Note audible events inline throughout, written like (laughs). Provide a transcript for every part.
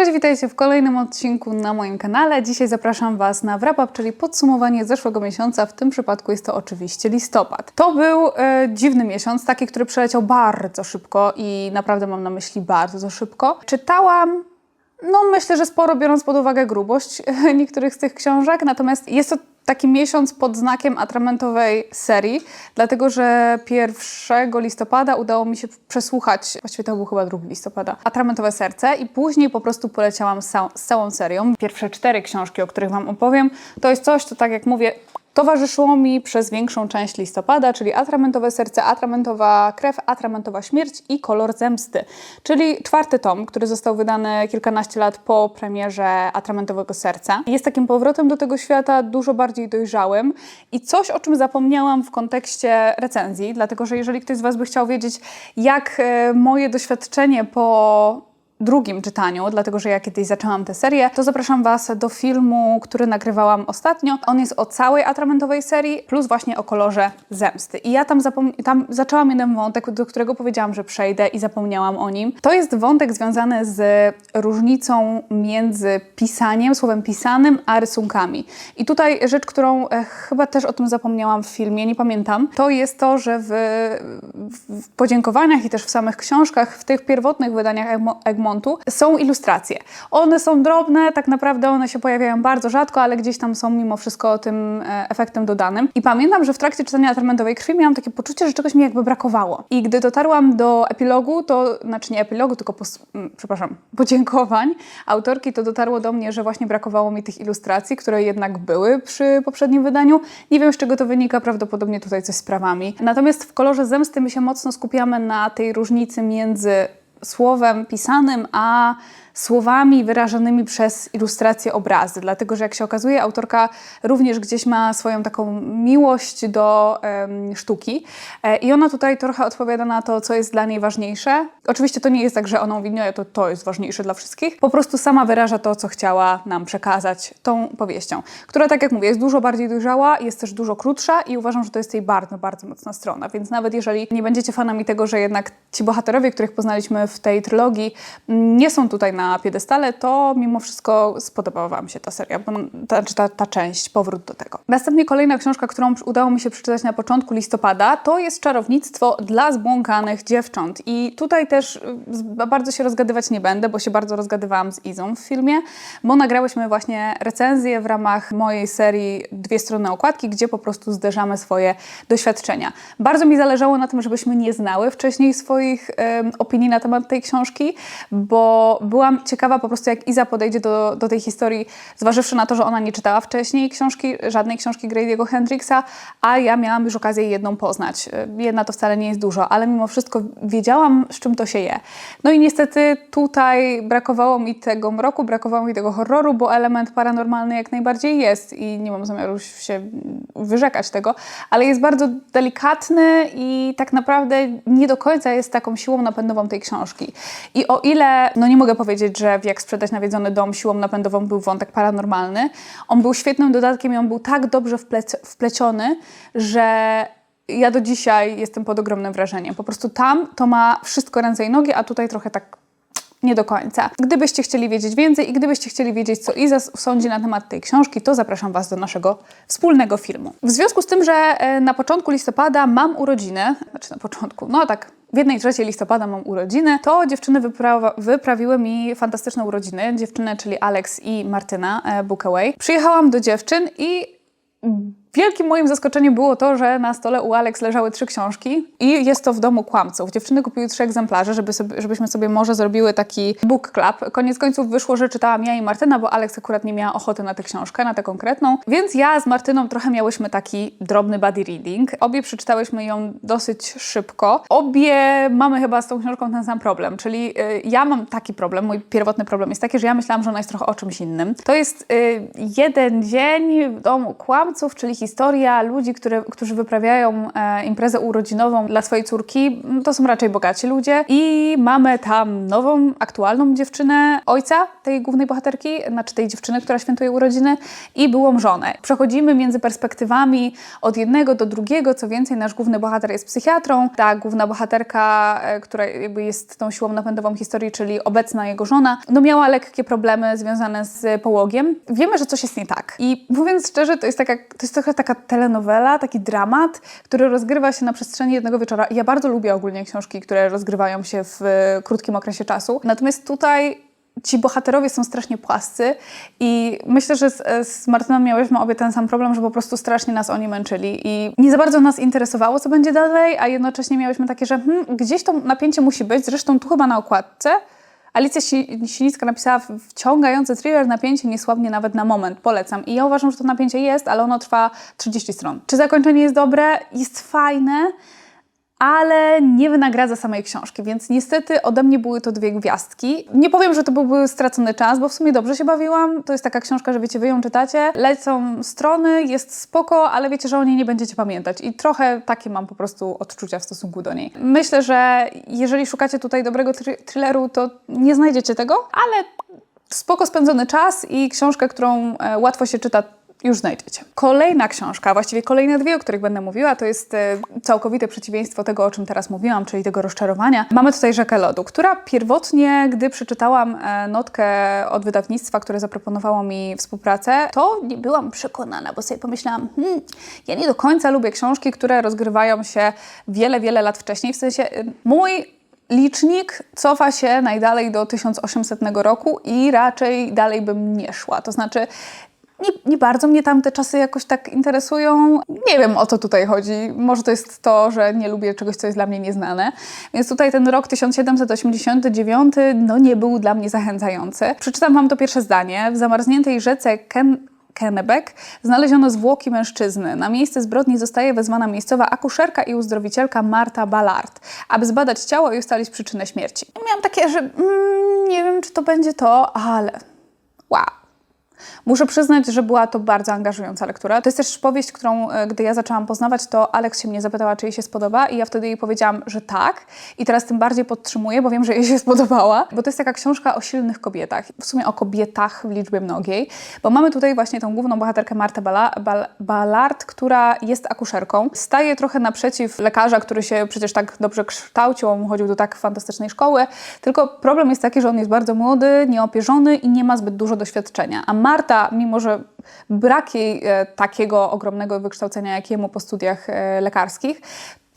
Cześć, witajcie w kolejnym odcinku na moim kanale. Dzisiaj zapraszam Was na wrap-up, czyli podsumowanie zeszłego miesiąca. W tym przypadku jest to oczywiście listopad. To był e, dziwny miesiąc, taki, który przeleciał bardzo szybko i naprawdę mam na myśli bardzo szybko. Czytałam no, myślę, że sporo biorąc pod uwagę grubość (laughs) niektórych z tych książek, natomiast jest to taki miesiąc pod znakiem atramentowej serii, dlatego że 1 listopada udało mi się przesłuchać, właściwie to był chyba 2 listopada, Atramentowe Serce i później po prostu poleciałam z, cał- z całą serią. Pierwsze cztery książki, o których Wam opowiem, to jest coś, co tak jak mówię, towarzyszyło mi przez większą część listopada, czyli Atramentowe Serce, Atramentowa Krew, Atramentowa Śmierć i Kolor Zemsty, czyli czwarty tom, który został wydany kilkanaście lat po premierze Atramentowego Serca. Jest takim powrotem do tego świata dużo bardziej dojrzałym i coś, o czym zapomniałam w kontekście recenzji, dlatego że jeżeli ktoś z Was by chciał wiedzieć, jak e, moje doświadczenie po drugim czytaniu, dlatego że ja kiedyś zaczęłam tę serię, to zapraszam Was do filmu, który nagrywałam ostatnio. On jest o całej atramentowej serii, plus właśnie o kolorze zemsty. I ja tam, tam zaczęłam jeden wątek, do którego powiedziałam, że przejdę i zapomniałam o nim. To jest wątek związany z różnicą między pisaniem, słowem pisanym, a rysunkami. I tutaj rzecz, którą e, chyba też o tym zapomniałam w filmie, nie pamiętam, to jest to, że w, w podziękowaniach i też w samych książkach, w tych pierwotnych wydaniach Egmo- Są ilustracje. One są drobne, tak naprawdę one się pojawiają bardzo rzadko, ale gdzieś tam są mimo wszystko tym e, efektem dodanym. I pamiętam, że w trakcie czytania Atramentowej Krwi miałam takie poczucie, że czegoś mi jakby brakowało. I gdy dotarłam do epilogu, to znaczy nie epilogu, tylko pos, przepraszam, podziękowań autorki, to dotarło do mnie, że właśnie brakowało mi tych ilustracji, które jednak były przy poprzednim wydaniu. Nie wiem, z czego to wynika, prawdopodobnie tutaj coś z prawami. Natomiast w kolorze zemsty my się mocno skupiamy na tej różnicy między słowem pisanym, a słowami wyrażonymi przez ilustrację obrazy. Dlatego, że jak się okazuje, autorka również gdzieś ma swoją taką miłość do em, sztuki e, i ona tutaj trochę odpowiada na to, co jest dla niej ważniejsze. Oczywiście to nie jest tak, że ona mówi, nie, to, to jest ważniejsze dla wszystkich. Po prostu sama wyraża to, co chciała nam przekazać tą powieścią, która, tak jak mówię, jest dużo bardziej dojrzała, jest też dużo krótsza i uważam, że to jest jej bardzo, bardzo mocna strona. Więc nawet jeżeli nie będziecie fanami tego, że jednak ci bohaterowie, których poznaliśmy w tej trylogii, nie są tutaj na piedestale, to mimo wszystko spodobała Wam się ta seria, ta, ta, ta część, powrót do tego. Następnie kolejna książka, którą udało mi się przeczytać na początku listopada, to jest Czarownictwo dla zbłąkanych dziewcząt. I tutaj też y, bardzo się rozgadywać nie będę, bo się bardzo rozgadywałam z Izą w filmie, bo nagrałyśmy właśnie recenzję w ramach mojej serii Dwie strony okładki, gdzie po prostu zderzamy swoje doświadczenia. Bardzo mi zależało na tym, żebyśmy nie znały wcześniej swoich em, opinii na temat tej książki, bo byłam ciekawa po prostu, jak Iza podejdzie do, do tej historii, zważywszy na to, że ona nie czytała wcześniej książki, żadnej książki Grady'ego Hendrixa, a ja miałam już okazję jedną poznać. Jedna to wcale nie jest dużo, ale mimo wszystko wiedziałam, z czym to się je. No i niestety tutaj brakowało mi tego mroku, brakowało mi tego horroru, bo element paranormalny jak najbardziej jest i nie mam zamiaru się wyrzekać tego, ale jest bardzo delikatny i tak naprawdę nie do końca jest taką siłą napędową tej książki. I o ile, no nie mogę powiedzieć, że w Jak sprzedać nawiedzony dom siłą napędową był wątek paranormalny, on był świetnym dodatkiem i on był tak dobrze wplec- wpleciony, że ja do dzisiaj jestem pod ogromnym wrażeniem. Po prostu tam to ma wszystko ręce i nogi, a tutaj trochę tak nie do końca. Gdybyście chcieli wiedzieć więcej i gdybyście chcieli wiedzieć, co Iza sądzi na temat tej książki, to zapraszam Was do naszego wspólnego filmu. W związku z tym, że e, na początku listopada mam urodziny, znaczy na początku, no tak, w jednej trzeciej listopada mam urodziny, to dziewczyny wyprawiły mi fantastyczne urodziny. Dziewczyny, czyli Alex i Martyna e, Bookaway. Przyjechałam do dziewczyn i Wielkim moim zaskoczeniem było to, że na stole u Alex leżały trzy książki i jest to w domu kłamców. Dziewczyny kupiły trzy egzemplarze, żeby sobie, żebyśmy sobie może zrobiły taki book club. Koniec końców wyszło, że czytałam ja i Martyna, bo Alex akurat nie miała ochoty na tę książkę, na tę konkretną. Więc ja z Martyną trochę miałyśmy taki drobny body reading. Obie przeczytałyśmy ją dosyć szybko. Obie mamy chyba z tą książką ten sam problem, czyli y, ja mam taki problem, mój pierwotny problem jest taki, że ja myślałam, że ona jest trochę o czymś innym. To jest y, jeden dzień w domu kłamców, czyli historia ludzi, które, którzy wyprawiają e, imprezę urodzinową dla swojej córki. Mm, To są raczej bogaci ludzie. I mamy tam nową, aktualną dziewczynę ojca tej głównej bohaterki, znaczy tej dziewczyny, która świętuje urodziny, i byłą żonę. Przechodzimy między perspektywami od jednego do drugiego. Co więcej, nasz główny bohater jest psychiatrą. Ta główna bohaterka, e, która jakby jest tą siłą napędową historii, czyli obecna jego żona, no miała lekkie problemy związane z połogiem. Wiemy, że coś jest nie tak. I mówiąc szczerze, to jest, taka, to jest trochę taka telenowela, taki dramat, który rozgrywa się na przestrzeni jednego wieczora. Ja bardzo lubię ogólnie książki, które rozgrywają się w e, krótkim okresie czasu. Natomiast tutaj ci bohaterowie są strasznie płascy i myślę, że z, z Martyną miałyśmy obie ten sam problem, że po prostu strasznie nas oni męczyli i nie za bardzo nas interesowało, co będzie dalej, a jednocześnie miałyśmy takie, że hmm, gdzieś to napięcie musi być, zresztą tu chyba na okładce Alicja Si- Sinicka napisała wciągający thriller, napięcie niesławnie nawet na moment, polecam. I ja uważam, że to napięcie jest, ale ono trwa 30 stron. Czy zakończenie jest dobre? Jest fajne, ale nie wynagradza samej książki, więc niestety ode mnie były to dwie gwiazdki. Nie powiem, że to byłby stracony czas, bo w sumie dobrze się bawiłam. To jest taka książka, że wiecie, wy ją czytacie, lecą strony, jest spoko, ale wiecie, że o niej nie będziecie pamiętać i trochę takie mam po prostu odczucia w stosunku do niej. Myślę, że jeżeli szukacie tutaj dobrego thr- thrilleru, to nie znajdziecie tego, ale spoko spędzony czas i książkę, którą e, łatwo się czyta już znajdziecie. Kolejna książka, właściwie kolejne dwie, o których będę mówiła, to jest e, całkowite przeciwieństwo tego, o czym teraz mówiłam, czyli tego rozczarowania. Mamy tutaj Rzekę Lodu, która pierwotnie, gdy przeczytałam e, notkę od wydawnictwa, które zaproponowało mi współpracę, to nie byłam przekonana, bo sobie pomyślałam, hmm, ja nie do końca lubię książki, które rozgrywają się wiele, wiele lat wcześniej. W sensie e, mój licznik cofa się najdalej do 1800 roku i raczej dalej bym nie szła. To znaczy, nie, nie bardzo mnie tam te czasy jakoś tak interesują. Nie wiem o co tutaj chodzi. Może to jest to, że nie lubię czegoś, co jest dla mnie nieznane. Więc tutaj ten rok 1789 no nie był dla mnie zachęcający. Przeczytam Wam to pierwsze zdanie. W zamarzniętej rzece Ken Kennebec znaleziono zwłoki mężczyzny. Na miejsce zbrodni zostaje wezwana miejscowa akuszerka i uzdrowicielka Marta Ballard, aby zbadać ciało i ustalić przyczynę śmierci. I miałam takie, że mm, nie wiem, czy to będzie to, ale wow. Muszę przyznać, że była to bardzo angażująca lektura. To jest też powieść, którą, e, gdy ja zaczęłam poznawać, to Alex się mnie zapytała, czy jej się spodoba i ja wtedy jej powiedziałam, że tak. I teraz tym bardziej podtrzymuję, bo wiem, że jej się (laughs) spodobała, bo to jest taka książka o silnych kobietach. W sumie o kobietach w liczbie mnogiej, bo mamy tutaj właśnie tą główną bohaterkę Martę Bala, Bal, która jest akuszerką. Staje trochę naprzeciw lekarza, który się przecież tak dobrze kształcił, on chodził do tak fantastycznej szkoły, tylko problem jest taki, że on jest bardzo młody, nieopierzony i nie ma zbyt dużo doświadczenia. A Marta, mimo że brak jej e, takiego ogromnego wykształcenia, jakiemu po studiach e, lekarskich,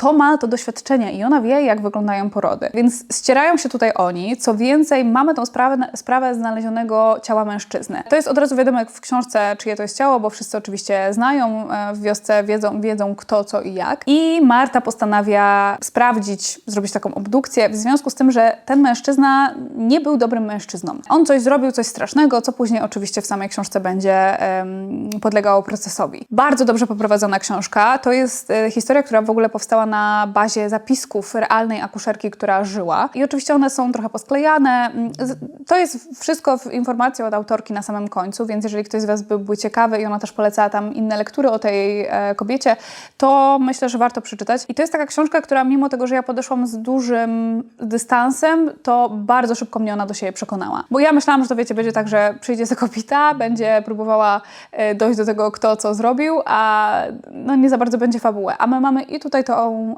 to ma to doświadczenie i ona wie, jak wyglądają porody. Więc ścierają się tutaj oni. Co więcej, mamy tą sprawę, sprawę znalezionego ciała mężczyzny. To jest od razu wiadomo jak w książce, czyje to jest ciało, bo wszyscy oczywiście znają e, w wiosce, wiedzą, wiedzą kto, co i jak. I Marta postanawia sprawdzić, zrobić taką obdukcję w związku z tym, że ten mężczyzna nie był dobrym mężczyzną. On coś zrobił, coś strasznego, co później oczywiście w samej książce będzie em, podlegało procesowi. Bardzo dobrze poprowadzona książka. To jest e, historia, która w ogóle powstała na bazie zapisków realnej akuszerki, która żyła. I oczywiście one są trochę posklejane. To jest wszystko w informacji od autorki na samym końcu, więc jeżeli ktoś z Was byłby ciekawy i ona też polecała tam inne lektury o tej e, kobiecie, to myślę, że warto przeczytać. I to jest taka książka, która mimo tego, że ja podeszłam z dużym dystansem, to bardzo szybko mnie ona do siebie przekonała. Bo ja myślałam, że to wiecie, będzie tak, że przyjdzie za kobieta, będzie próbowała e, dojść do tego, kto co zrobił, a no nie za bardzo będzie fabułę. A my mamy i tutaj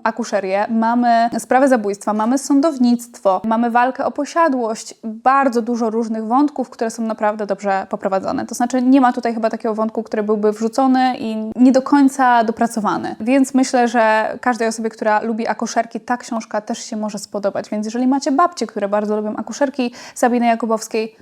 akuszerię, mamy sprawę zabójstwa, mamy sądownictwo, mamy walkę o posiadłość, bardzo dużo różnych wątków, które są naprawdę dobrze poprowadzone. To znaczy nie ma tutaj chyba takiego wątku, który byłby wrzucony i nie do końca dopracowany. Więc myślę, że każdej osobie, która lubi akuszerki, ta książka też się może spodobać. Więc jeżeli macie babcie, które bardzo lubią akuszerki Sabiny Jakubowskiej,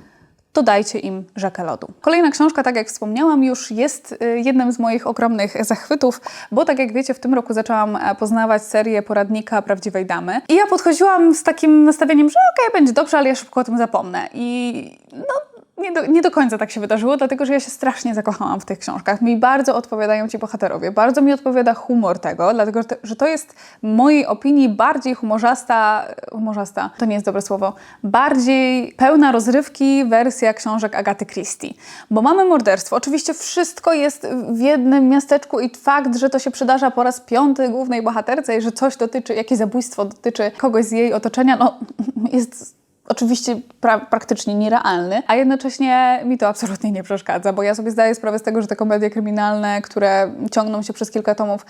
to dajcie im rzekę lodu. Kolejna książka, tak jak wspomniałam, już jest y, jednym z moich ogromnych zachwytów, bo tak jak wiecie, w tym roku zaczęłam e, poznawać serię poradnika prawdziwej damy. I ja podchodziłam z takim nastawieniem, że okej, będzie dobrze, ale ja szybko o tym zapomnę. I no, nie do, nie do końca tak się wydarzyło, dlatego że ja się strasznie zakochałam w tych książkach. Mi bardzo odpowiadają ci bohaterowie, bardzo mi odpowiada humor tego, dlatego że to, jest w mojej opinii bardziej humorzasta, humorzasta, to nie jest dobre słowo, bardziej pełna rozrywki wersja książek Agaty Christie. Bo mamy morderstwo, oczywiście wszystko jest w jednym miasteczku i fakt, że to się przydarza po raz piąty głównej bohaterce i że coś dotyczy, jakieś zabójstwo dotyczy kogoś z jej otoczenia, no (laughs) jest oczywiście pra praktycznie nierealny, a jednocześnie mi to absolutnie nie przeszkadza, bo ja sobie zdaję sprawę z tego, że te komedie kryminalne, które ciągną się przez kilka tomów,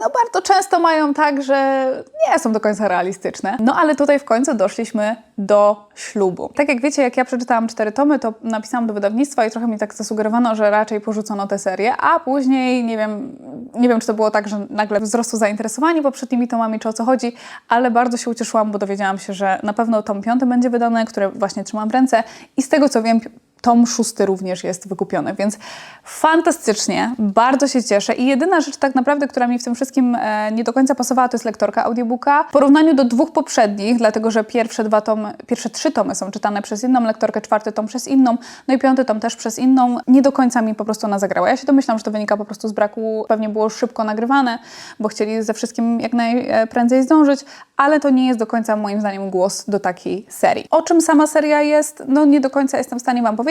no bardzo często mają tak, że nie są do końca realistyczne. No ale tutaj w końcu doszliśmy do ślubu. Tak jak wiecie, jak ja przeczytałam cztery tomy, to napisałam do wydawnictwa i trochę mi tak zasugerowano, że raczej porzucono tę serię, a później nie wiem, nie wiem czy to było tak, że nagle wzrosło zainteresowanie poprzednimi tomami, czy o co chodzi, ale bardzo się ucieszyłam, bo dowiedziałam się, że na pewno tom piąty będzie wydane, które właśnie trzymam w ręce i z tego co wiem, tom szósty również jest wykupiony, więc fantastycznie, bardzo się cieszę i jedyna rzecz tak naprawdę, która mi w tym wszystkim e, nie do końca pasowała, to jest lektorka audiobooka. W porównaniu do dwóch poprzednich, dlatego że pierwsze dwa tomy, pierwsze trzy tomy są czytane przez jedną lektorkę, czwarty tom przez inną, no i piąty tom też przez inną, nie do końca mi po prostu ona zagrała. Ja się domyślam, że to wynika po prostu z braku, pewnie było szybko nagrywane, bo chcieli ze wszystkim jak najprędzej zdążyć, ale to nie jest do końca moim zdaniem głos do takiej serii. O czym sama seria jest, no nie do końca jestem w stanie Wam powiedzieć.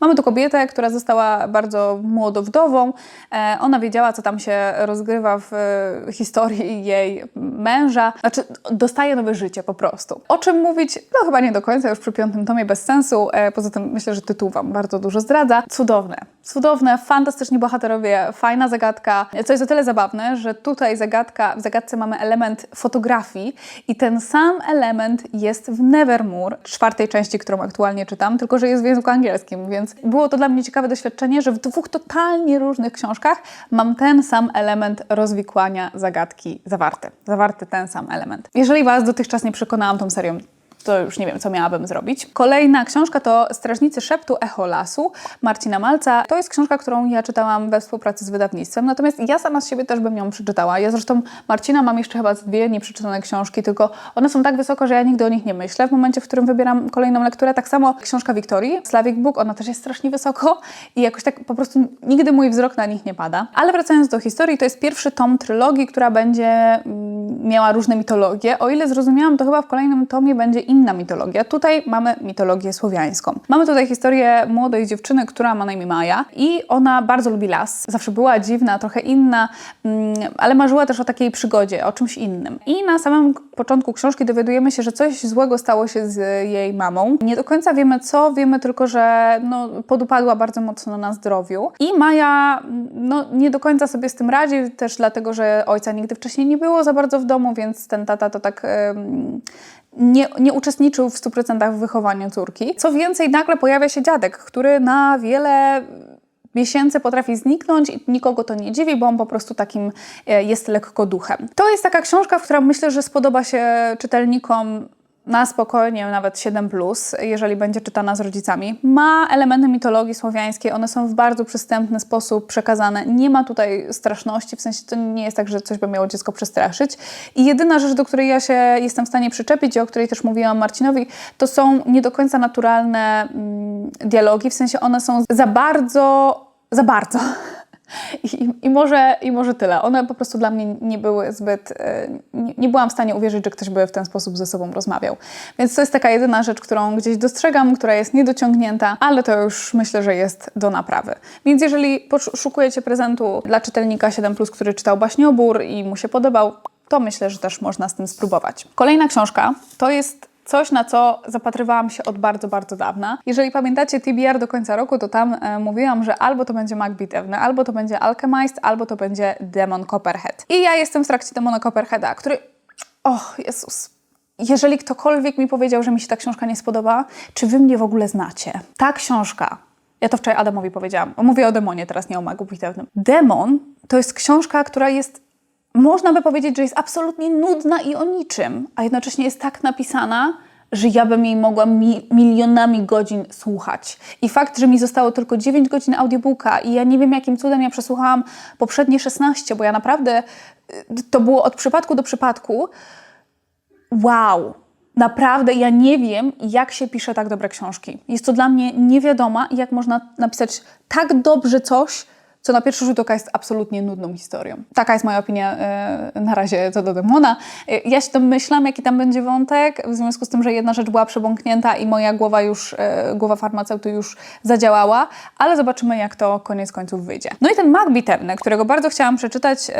Mamy tu kobietę, która została bardzo młodo wdową. E, ona wiedziała, co tam się rozgrywa w e, historii jej męża. Znaczy, dostaje nowe życie po prostu. O czym mówić? No chyba nie do końca, już przy piątym tomie bez sensu. E, poza tym myślę, że tytuł Wam bardzo dużo zdradza. Cudowne. Cudowne, fantastyczni bohaterowie, fajna zagadka. Co jest o tyle zabawne, że tutaj zagadka, w zagadce mamy element fotografii i ten sam element jest w Nevermore, czwartej części, którą aktualnie czytam, tylko że jest w języku angielskim, więc było to dla mnie ciekawe doświadczenie, że w dwóch totalnie różnych książkach mam ten sam element rozwikłania zagadki zawarty. Zawarty ten sam element. Jeżeli Was dotychczas nie przekonałam tą serią, to już nie wiem, co miałabym zrobić. Kolejna książka to Strażnicy Szeptu Echo Lasu Marcina Malca. To jest książka, którą ja czytałam we współpracy z wydawnictwem, natomiast ja sama z siebie też bym ją przeczytała. Ja zresztą Marcina mam jeszcze chyba dwie nieprzeczytane książki, tylko one są tak wysoko, że ja nigdy o nich nie myślę w momencie, w którym wybieram kolejną lekturę. Tak samo książka Wiktorii, Slavic Book, ona też jest strasznie wysoko i jakoś tak po prostu nigdy mój wzrok na nich nie pada. Ale wracając do historii, to jest pierwszy tom trylogii, która będzie mm, miała różne mitologie. O ile zrozumiałam, to chyba w kolejnym tomie będzie inna mitologia. Tutaj mamy mitologię słowiańską. Mamy tutaj historię młodej dziewczyny, która ma na imię Maja i ona bardzo lubi las. Zawsze była dziwna, trochę inna, mm, ale marzyła też o takiej przygodzie, o czymś innym. I na samym początku książki dowiadujemy się, że coś złego stało się z jej mamą. Nie do końca wiemy co, wiemy tylko, że no, podupadła bardzo mocno na zdrowiu. I Maja no, nie do końca sobie z tym radzi, też dlatego, że ojca nigdy wcześniej nie było za bardzo w domu, więc ten tata to tak nie, nie uczestniczył w 100% w wychowaniu córki. Co więcej, nagle pojawia się dziadek, który na wiele miesięcy potrafi zniknąć i nikogo to nie dziwi, bo on po prostu takim e, jest lekko duchem. To jest taka książka, która myślę, że spodoba się czytelnikom na spokojnie nawet 7, jeżeli będzie czytana z rodzicami. Ma elementy mitologii słowiańskiej, one są w bardzo przystępny sposób przekazane. Nie ma tutaj straszności, w sensie to nie jest tak, że coś by miało dziecko przestraszyć. I jedyna rzecz, do której ja się jestem w stanie przyczepić i o której też mówiłam Marcinowi, to są nie do końca naturalne mm, dialogi, w sensie one są za bardzo, za bardzo i, I, może, I może tyle. One po prostu dla mnie nie były zbyt. E, nie, nie, byłam w stanie uwierzyć, że ktoś by w ten sposób ze sobą rozmawiał. Więc to jest taka jedyna rzecz, którą gdzieś dostrzegam, która jest niedociągnięta, ale to już myślę, że jest do naprawy. Więc jeżeli poszukujecie prezentu dla czytelnika 7, który czytał baśniobór i mu się podobał, to myślę, że też można z tym spróbować. Kolejna książka to jest Coś, na co zapatrywałam się od bardzo, bardzo dawna. Jeżeli pamiętacie TBR do końca roku, to tam e, mówiłam, że albo to będzie Macbeth Ewny, albo to będzie Alchemist, albo to będzie Demon Copperhead. I ja jestem w trakcie Demona Copperheada, który... Och, Jezus, jeżeli ktokolwiek mi powiedział, że mi się ta książka nie spodoba, czy wy mnie w ogóle znacie? Ta książka, ja to wczoraj Adamowi powiedziałam, mówię o demonie, teraz nie o magu bitewnym. Demon to jest książka, która jest można by powiedzieć, że jest absolutnie nudna i o niczym, a jednocześnie jest tak napisana, że ja bym jej mogła mi milionami godzin słuchać. I fakt, że mi zostało tylko 9 godzin audiobooka i ja nie wiem jakim cudem ja przesłuchałam poprzednie 16, bo ja naprawdę y, to było od przypadku do przypadku. Wow! Naprawdę, ja nie wiem, jak się pisze tak dobre książki. Jest to dla mnie niewiadoma, jak można napisać tak dobrze coś, co na pierwszy rzut oka jest absolutnie nudną historią. Taka jest moja opinia e, na razie co do demona. E, ja się domyślam, jaki tam będzie wątek, w związku z tym, że jedna rzecz była przebąknięta i moja głowa już, e, głowa farmaceuty już zadziałała, ale zobaczymy, jak to koniec końców wyjdzie. No i ten mag bitewny, którego bardzo chciałam przeczytać,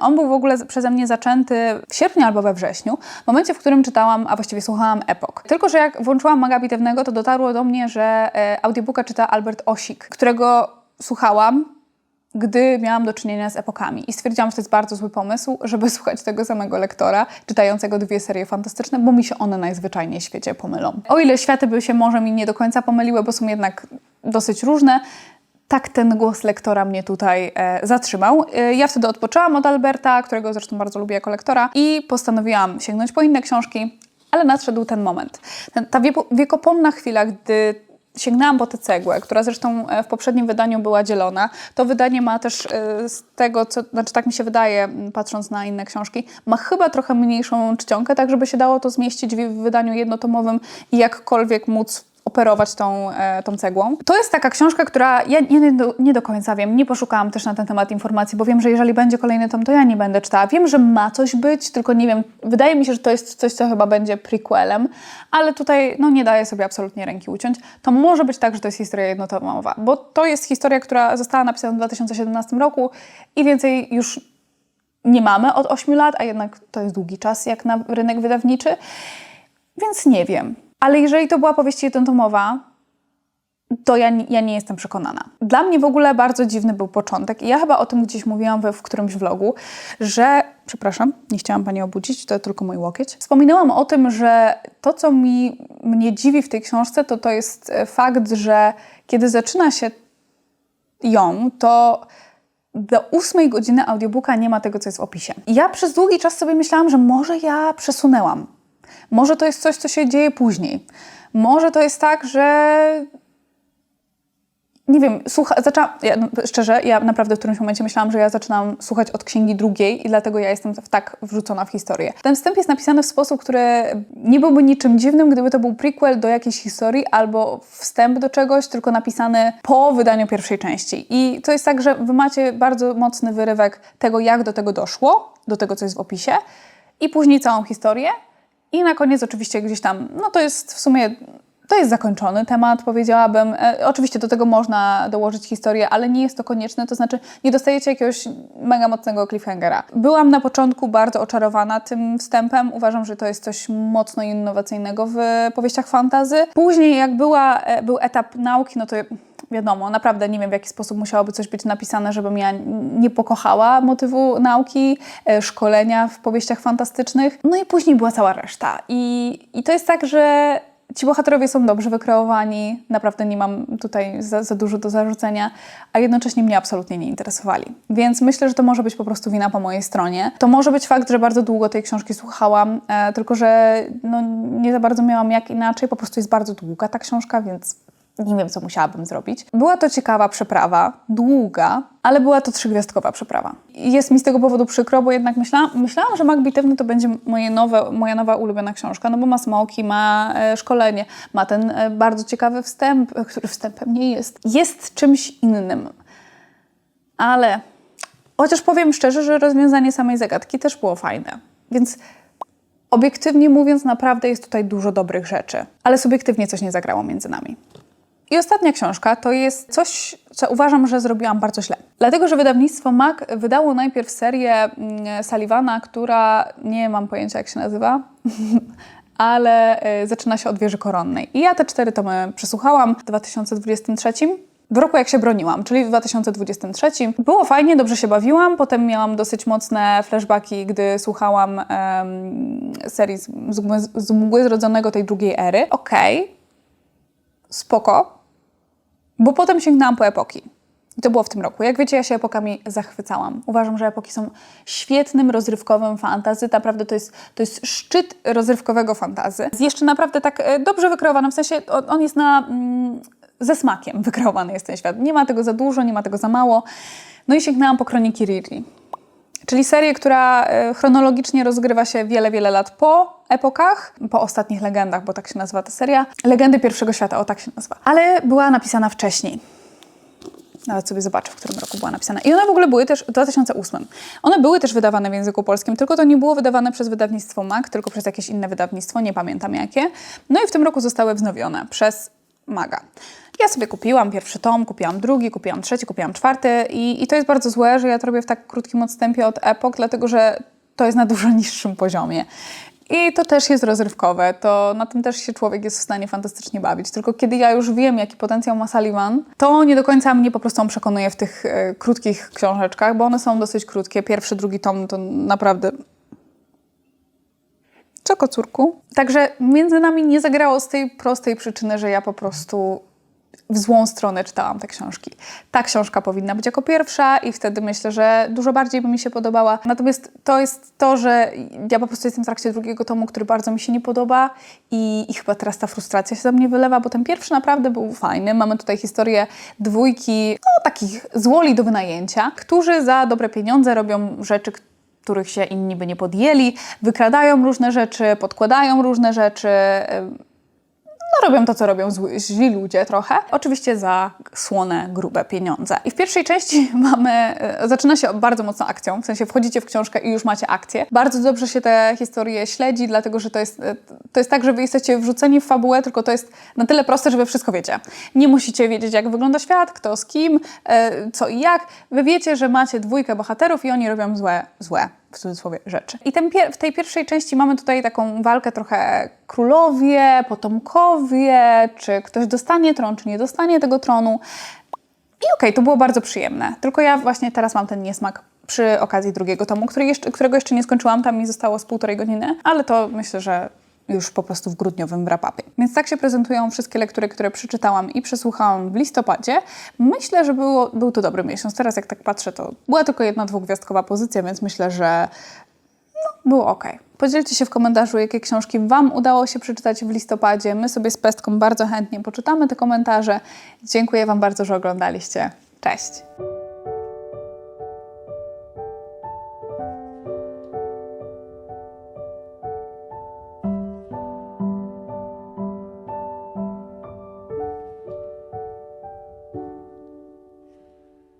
on był w ogóle przeze mnie zaczęty w sierpniu albo we wrześniu, w momencie, w którym czytałam, a właściwie słuchałam epok. Tylko, że jak włączyłam maga bitewnego, to dotarło do mnie, że audiobooka czyta Albert Osik, którego słuchałam gdy miałam do czynienia z epokami. I stwierdziłam, że to jest bardzo zły pomysł, żeby (laughs) słuchać tego samego lektora, czytającego dwie serie fantastyczne, bo mi się one najzwyczajniej w świecie pomylą. O ile światy by się może mi nie do końca pomyliły, bo są jednak dosyć różne, tak ten głos lektora mnie tutaj e, zatrzymał. E, ja wtedy odpoczęłam od Alberta, którego zresztą bardzo lubię jako lektora, i postanowiłam sięgnąć po inne książki, ale nadszedł ten moment. Ten, ta wieko, wiekopomna chwila, gdy sięgnęłam po tę cegłę, która zresztą e, w poprzednim wydaniu była dzielona. To wydanie ma też e, z tego, co, znaczy tak mi się wydaje, patrząc na inne książki, ma chyba trochę mniejszą czcionkę, tak żeby się dało to zmieścić w wydaniu jednotomowym i jakkolwiek móc operować tą, e, tą cegłą. To jest taka książka, która ja nie do, nie do końca wiem, nie poszukałam też na ten temat informacji, bo wiem, że jeżeli będzie kolejny tom, to ja nie będę czytała. Wiem, że ma coś być, tylko nie wiem, wydaje mi się, że to jest coś, co chyba będzie prequelem, ale tutaj no, nie daję sobie absolutnie ręki uciąć. To może być tak, że to jest historia jednotomowa, bo to jest historia, która została napisana w 2017 roku i więcej już nie mamy od 8 lat, a jednak to jest długi czas jak na rynek wydawniczy, więc nie wiem. Ale jeżeli to była powieść jednotomowa, to ja, ja nie jestem przekonana. Dla mnie w ogóle bardzo dziwny był początek i ja chyba o tym gdzieś mówiłam we, w którymś vlogu, że, przepraszam, nie chciałam Pani obudzić, to tylko mój łokieć. Wspominałam o tym, że to, co mi, mnie dziwi w tej książce, to to jest e, fakt, że kiedy zaczyna się ją, to do ósmej godziny audiobooka nie ma tego, co jest w opisie. I ja przez długi czas sobie myślałam, że może ja przesunęłam. Może to jest coś, co się dzieje później. Może to jest tak, że nie wiem, słucha, zaczęłam, ja, no, szczerze, ja naprawdę w którymś momencie myślałam, że ja zaczynam słuchać od księgi drugiej i dlatego ja jestem w tak wrzucona w historię. Ten wstęp jest napisany w sposób, który nie byłby niczym dziwnym, gdyby to był prequel do jakiejś historii albo wstęp do czegoś, tylko napisany po wydaniu pierwszej części. I to jest tak, że wy macie bardzo mocny wyrywek tego, jak do tego doszło, do tego, co jest w opisie i później całą historię. I na koniec oczywiście gdzieś tam, no to jest w sumie to jest zakończony temat, powiedziałabym. E, oczywiście do tego można dołożyć historię, ale nie jest to konieczne, to znaczy nie dostajecie jakiegoś mega mocnego cliffhangera. Byłam na początku bardzo oczarowana tym wstępem. Uważam, że to jest coś mocno innowacyjnego w powieściach fantazy. Później jak była, e, był etap nauki, no to wiadomo, naprawdę nie wiem w jaki sposób musiałoby coś być napisane, żebym ja nie pokochała motywu nauki, e, szkolenia w powieściach fantastycznych. No i później była cała reszta. I, i to jest tak, że Ci bohaterowie są dobrze wykreowani, naprawdę nie mam tutaj za, za, dużo do zarzucenia, a jednocześnie mnie absolutnie nie interesowali. Więc myślę, że to może być po prostu wina po mojej stronie. To może być fakt, że bardzo długo tej książki słuchałam, e, tylko że no, nie za bardzo miałam jak inaczej, po prostu jest bardzo długa ta książka, więc nie wiem, co musiałabym zrobić. Była to ciekawa przeprawa, długa, ale była to trzygwiazdkowa przeprawa. Jest mi z tego powodu przykro, bo jednak myślałam, myślałam że Mak Bitewny to będzie moje nowe, moja nowa ulubiona książka, no bo ma smoki, ma e, szkolenie, ma ten e, bardzo ciekawy wstęp, e, który wstępem nie jest. Jest czymś innym. Ale chociaż powiem szczerze, że rozwiązanie samej zagadki też było fajne. Więc obiektywnie mówiąc, naprawdę jest tutaj dużo dobrych rzeczy, ale subiektywnie coś nie zagrało między nami. I ostatnia książka to jest coś, co uważam, że zrobiłam bardzo źle. Dlatego, że wydawnictwo MAC wydało najpierw serię mm, Sullivana, która nie mam pojęcia, jak się nazywa, (laughs) ale y, zaczyna się od wieży koronnej. I ja te cztery tomy przesłuchałam w 2023 w roku, jak się broniłam, czyli w 2023. Było fajnie, dobrze się bawiłam. Potem miałam dosyć mocne flashbacki, gdy słuchałam serii z, z, z Mgły Zrodzonego tej drugiej ery. Okej, okay. spoko, bo potem sięgnęłam po epoki. I to było w tym roku. Jak wiecie, ja się epokami zachwycałam. Uważam, że epoki są świetnym, rozrywkowym fantazy. Naprawdę to jest, to jest szczyt rozrywkowego fantazy. Jest jeszcze naprawdę tak e, dobrze wykreowany, w sensie on, jest na... Mm, ze smakiem (laughs) wykreowany jest ten świat. Nie ma tego za dużo, nie ma tego za mało. No i sięgnęłam po kroniki Riri czyli serię, która e, chronologicznie rozgrywa się wiele, wiele lat po epokach, po ostatnich legendach, bo tak się nazywa ta seria. Legendy Pierwszego Świata, o tak się nazywa. Ale była napisana wcześniej. Nawet sobie zobaczę, w którym roku była napisana. I one w ogóle były też w 2008. One były też wydawane w języku polskim, tylko to nie było wydawane przez wydawnictwo MAG, tylko przez jakieś inne wydawnictwo, nie pamiętam jakie. No i w tym roku zostały wznowione przez MAGA. Ja sobie kupiłam pierwszy tom, kupiłam drugi, kupiłam trzeci, kupiłam czwarty i, i to jest bardzo złe, że ja to robię w tak krótkim odstępie od epok, dlatego że to jest na dużo (laughs) niższym poziomie. I to też jest rozrywkowe, to na tym też się człowiek jest w stanie fantastycznie bawić. Tylko kiedy ja już wiem, jaki potencjał ma Sullivan, to nie do końca mnie po prostu on przekonuje w tych e, krótkich książeczkach, bo one są dosyć krótkie. Pierwszy, drugi tom to naprawdę Czego, córku? Także między nami nie zagrało z tej prostej przyczyny, że ja po prostu w złą stronę czytałam te książki. Ta książka powinna być jako pierwsza i wtedy myślę, że dużo bardziej by mi się podobała. Natomiast to jest to, że ja po prostu jestem w trakcie drugiego tomu, który bardzo mi się nie podoba i, i chyba teraz ta frustracja się ze mnie wylewa, bo ten pierwszy naprawdę był fajny. Mamy tutaj historię dwójki, no takich złoli do wynajęcia, którzy za dobre pieniądze robią rzeczy, których się inni by nie podjęli, wykradają różne rzeczy, podkładają różne rzeczy. No, robią to, co robią zły, źli ludzie trochę. Oczywiście za słone, grube pieniądze. I w pierwszej części (laughs) mamy, e, zaczyna się bardzo mocno akcją, w sensie wchodzicie w książkę i już macie akcję. Bardzo dobrze się te historie śledzi, dlatego że to jest, e, to jest tak, że wy jesteście wrzuceni w fabułę, tylko to jest na tyle proste, że wy wszystko wiecie. Nie musicie wiedzieć, jak wygląda świat, kto z kim, e, co i jak. Wy wiecie, że macie dwójkę bohaterów i oni robią złe, złe w cudzysłowie rzeczy. I ten w tej pierwszej części mamy tutaj taką walkę trochę królowie, potomkowie, czy ktoś dostanie tron, czy nie dostanie tego tronu. I okej, to było bardzo przyjemne. Tylko ja właśnie teraz mam ten niesmak przy okazji drugiego tomu, który jeszcze, którego jeszcze nie skończyłam, tam mi zostało z półtorej godziny, ale to myślę, że już po prostu w grudniowym wrap-upie. Więc tak się prezentują wszystkie lektury, które przeczytałam i przesłuchałam w listopadzie. Myślę, że było, był to dobry miesiąc. Teraz jak tak patrzę, to była tylko jedna dwugwiazdkowa pozycja, więc myślę, że no, było ok. Podzielcie się w komentarzu, jakie książki Wam udało się przeczytać w listopadzie. My sobie z Pestką bardzo chętnie poczytamy te komentarze. Dziękuję Wam bardzo, że oglądaliście. Cześć!